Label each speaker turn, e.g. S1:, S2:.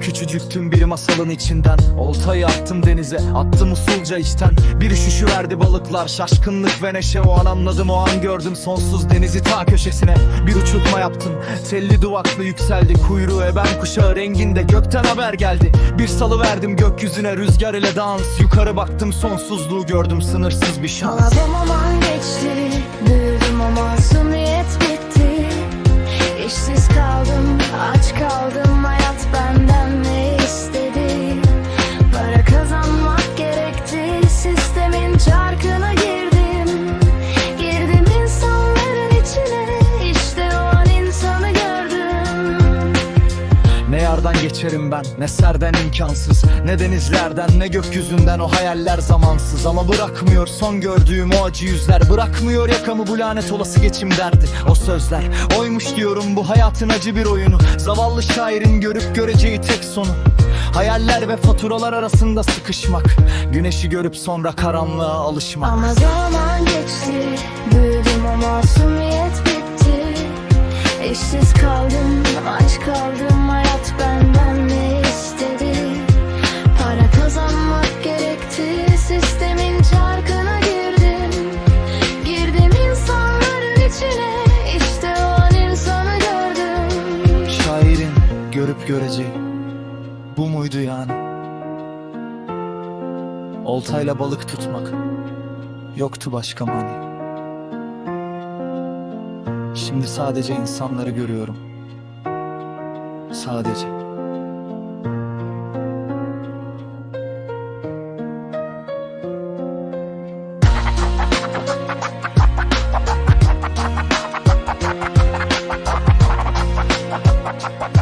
S1: Küçücüktüm bir masalın içinden. Oltayı attım denize Attım usulca içten. Bir üşüşü verdi balıklar Şaşkınlık ve neşe. O an anladım o an gördüm Sonsuz denizi ta köşesine. Bir uçurtma yaptım Telli duvaklı yükseldi. Kuyruğu ben kuşağı renginde Gökten haber geldi. Bir salı verdim gökyüzüne Rüzgar ile dans. Yukarı baktım sonsuzluğu gördüm Sınırsız bir şans.
S2: Ağladım aman geçti Ne
S1: yardan geçerim ben. Ne serden imkansız Ne denizlerden ne gökyüzünden. O hayaller zamansız Ama bırakmıyor. Son gördüğüm o acı yüzler Bırakmıyor. Yakamı bu lanet olası geçim derdi. O sözler oymuş diyorum bu hayatın acı bir oyunu. Zavallı şairin görüp göreceği tek sonu. Hayaller ve faturalar arasında sıkışmak. Güneşi görüp sonra karanlığa alışmak.
S2: Ama zaman geçti Büyüdüm o masumiyet bitti. İşsiz kaldım aç kaldım
S1: göreceğim Bu muydu yani? Oltayla balık tutmak. Yoktu başka mani. Şimdi sadece insanları görüyorum. Sadece. Bye.